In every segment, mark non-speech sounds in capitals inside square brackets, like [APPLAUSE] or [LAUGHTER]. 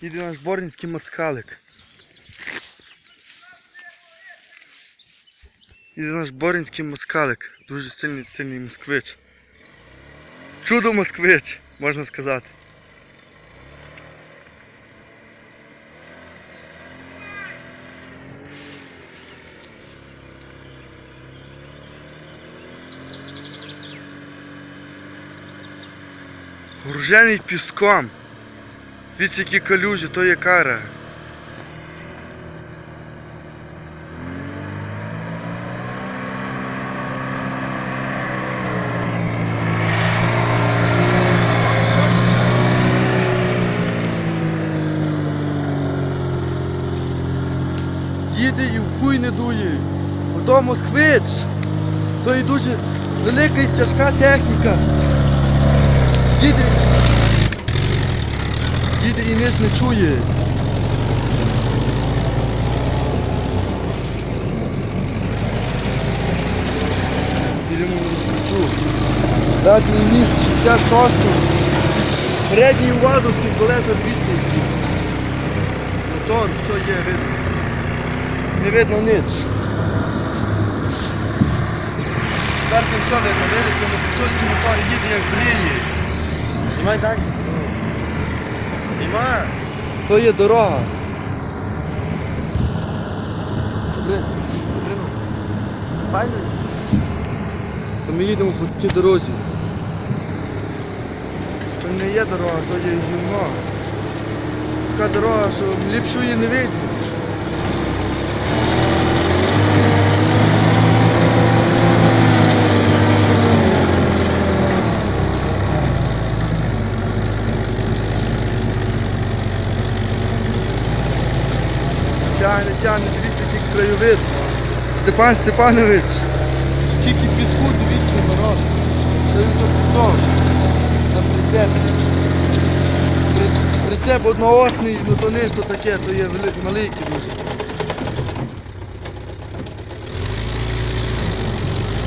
Їде наш борнівський москалик. Їде наш боринський москалик. Дуже сильний сильний москвич. Чудо москвич, можна сказати. Гружений піском. Дивіться, які калюжі, то є кара. Їде і в хуй не дує. Ото москвич. То і дуже велика і тяжка техніка. Їде. Їде і низ не чує. Їдемо на москвичу. Задній міст 66 Передній УАЗовський колеса 200 які. Мотор, все є видно. Не видно ніч. Тепер все видно, видите, москвичовський мотор їде як гріє. Знімай далі. Знімай. То є дорога. Файно. То ми їдемо по тій дорозі. То не є дорога, то є гімно. Така дорога, що ліпшу її не видно. Тягне, тягне, дивіться, який краєвид. Степан Степанович. Скільки піску, дивіться, народ. Це вже пісок. На прицеп. Прицеп одноосний, ну то не ж таке, то є великий, великий дуже.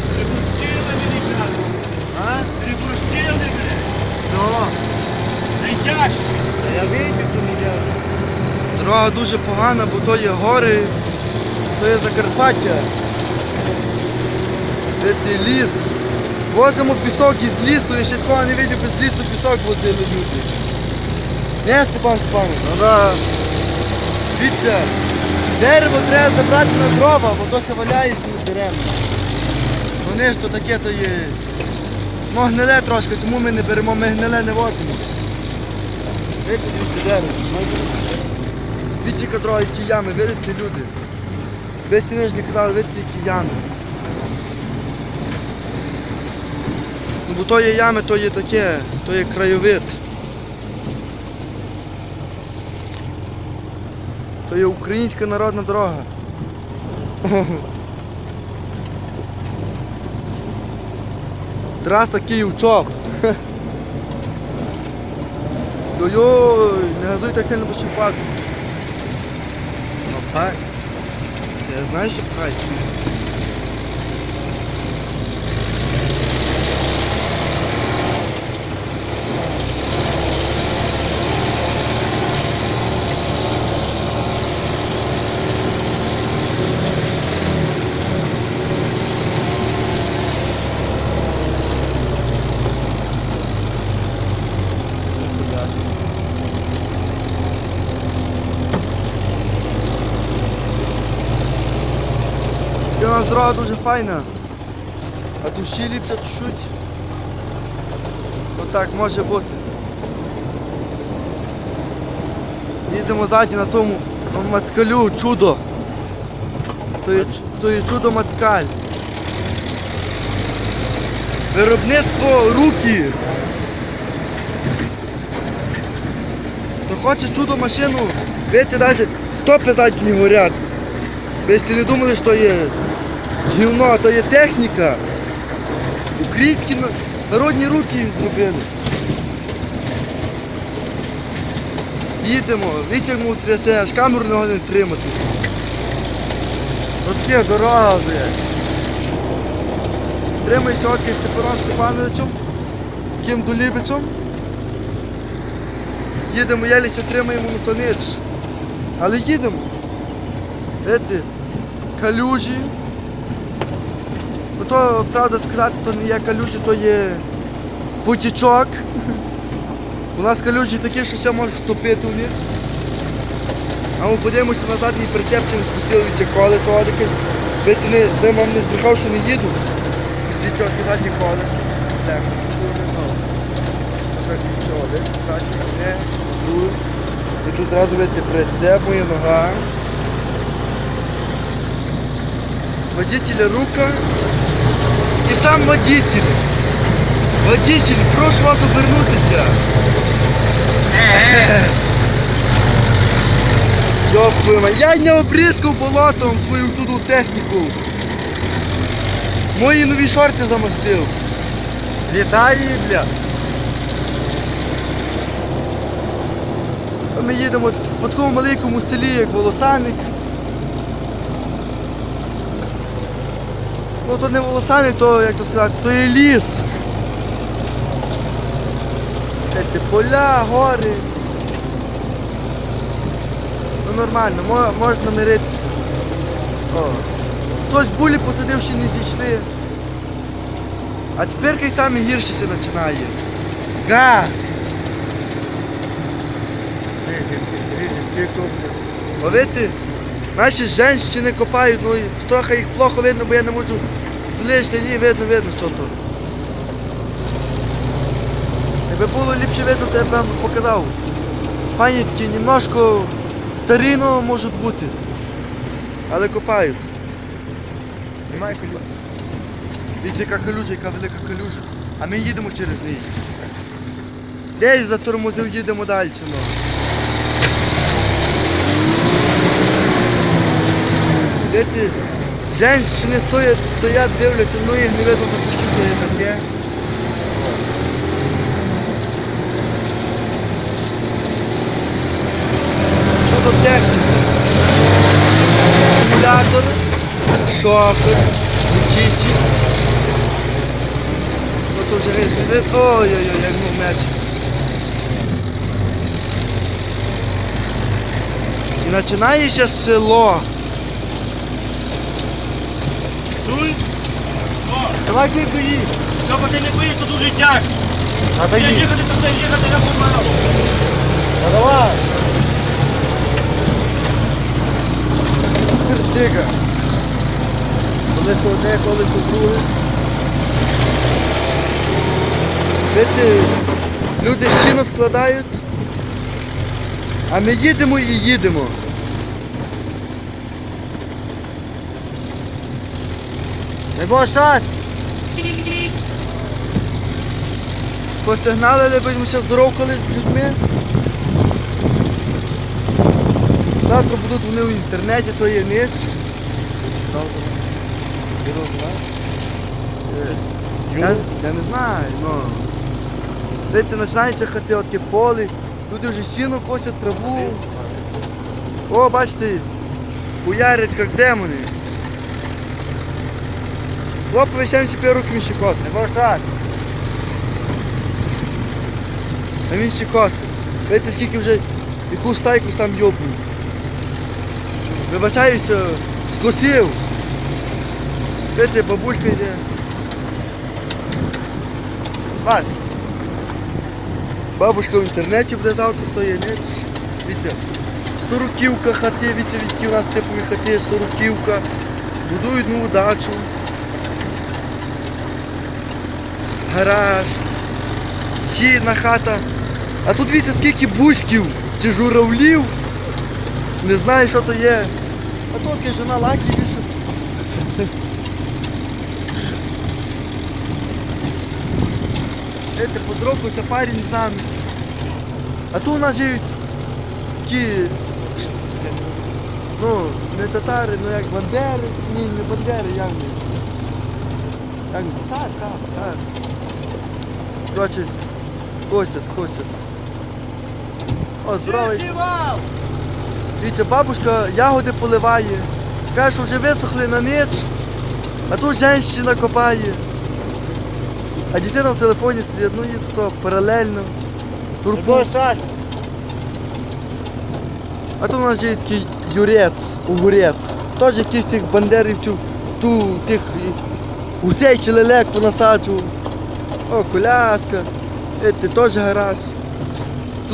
Припустили мені кажуть. А? Припустили мене. Ну, Найтяжче. Та я вийду, що не делаю. Дорога дуже погана, бо то є гори, то є Закарпаття. Це ліс. Возимо пісок із лісу, я ще такого не видів, без лісу пісок возили люди. Не, Степан Степанович? Ну да. Дивіться, дерево треба забрати на дрова, бо то се валяє з дерев. Вони ж то таке то є. Ну гниле трошки, тому ми не беремо, ми гниле не возимо. Дивіться дерево. Яка дорога, які ями, видите люди. Ж ж не казали, видите, які ями. Ну бо то є ями, то є таке, то є краєвид. То є українська народна дорога. [LAUGHS] Траса Київ-Чоп. [LAUGHS] Ой-ой, не газуй так сильно, впаду. Ну так. Я знаю, що пхай. І у нас дорога дуже файна. А душі ліпше чуть-чуть. Отак може бути. Їдемо ззаді на тому мацкалю, чудо. То є, то є чудо мацкаль. Виробництво руки. То хоче чудо машину, видите, навіть стопи задні горять. Ви не думали, що є гівно, то є техніка. Українські народні руки їх зробили. Їдемо, йому трясе, аж камеру не годин тримати. Отке дорога, блядь. Тримай сьогодні Степаном Степановичем, таким долібичем. Їдемо, єлісь отримаємо ну то. Але їдемо. Видите, калюжі. То, правда сказати, то не є калюжі, то є потічок. У нас калюжі такі, що все може втопити в них. А ми подивимося на задній прицеп, чи не спустилися колесо одяки. Ви, сте не, вам не збрехав, що не їду. Дивіться, от задні колесо. Так. Нічого, задні, не, тут. І тут зразу видите прицеп, моя нога. Водителя рука. І сам водитель. Водитель, прошу вас обернутися. Йопима, я не обрізкав болотом свою чудову техніку. Мої нові шорти замостив. Віталій, бля. Ми їдемо по такому маленькому селі, як Волосаник. Ну то не Волосаник, то як то сказати, то є ліс. Це поля, гори. Ну нормально, мо- можна миритися. О. Хтось булі посадив, ще не зійшли. А тепер хай саме гірше все починає. Газ! Ловити, наші жінки копають, ну трохи їх плохо видно, бо я не можу зближче, ні, видно, видно, що то. Якби було ліпше видно, то я б вам показав. Пані такі немножко старіно можуть бути. Але копають. Немає колі. Дивіться, яка калюжа, яка велика калюжа. А ми їдемо через неї. Десь затормозив, їдемо далі. Ну. Дивіться, жінки стоять, стоять, дивляться, ну їх не видно, за що є таке. Що то техніка? Акумулятор, шофер, чічі. Ну то вже вид. Ой-ой-ой, як ну меч. І починається село. Дуй. О, Давай кілька їй. що бо ти не боїш, то дуже тяжко. А їхати, то це їхати на помалу. А давай. Дига. Колесо одне, колесо друге. Видите, люди щино складають, а ми їдемо і їдемо. Не було щастя. Посигналили, будемося здоров колись з людьми. Завтра будуть вони в інтернеті, то є ніч. Е, Я, я не знаю, ну. Видите, починаються хати от ті полі, люди вже сіно косять траву. О, бачите, хуярять як демони. Хлопці ще тепер руки ще косить. Не було. А він ще косить. Видите, скільки вже яку стайку сам йобнув. Вибачаюся, скосив. Видите, бабулька йде. Бач. Бабушка в інтернеті буде завтра, то є ніч. Дивіться, сороківка хати, дивіться, які у нас типові хати, сороківка. Будують нову дачу. Гараж. Ще одна хата. А тут дивіться, скільки бузьків чи журавлів. Не знаю, що то є. А то яка жена лаки більше. Видите, подробився парень з нами. А тут у нас живуть такі, ну, не татари, ну як бандери, ні, не бандери, як вони. Як вони? Так, так, так. Коротше, косять, косять. О. Сівал! Дивіться, бабушка ягоди поливає. Каже, що вже висохли на ніч, а тут жінка копає. А дитина в телефоні сидить, ну і то паралельно. Щастя. А тут у нас є такий юрець, угурець. Теж якийсь тих бандерівців, ту, тих гусей чи лелек понасаджував. О, коляска. Це теж гараж.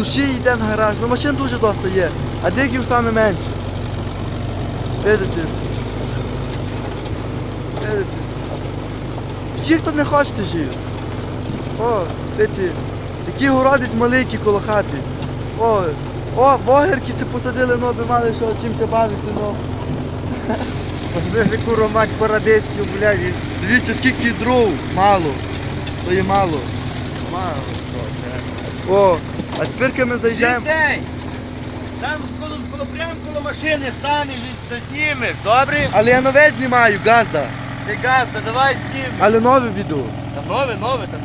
Ще йде на гараж. Ну машин дуже доста є, а диків саме менше. Видите? Видите? Всі, хто не хочете живуть. О, видите, які городець маленький коло хати. О, о, вогерки си посадили, ну, би мали що чимся бавити, ну. Посадиш яку ромать парадичків, блядь, Дивіться, скільки дров, мало. То є мало. мало. О, а тепер ми заїжджаємо. Дітей! Там коло, коло, прямо коло машини станеш і знімеш, добре? Але я нове знімаю, газда. Ти газда, давай знімеш. Але нове відео. Та нове, нове, там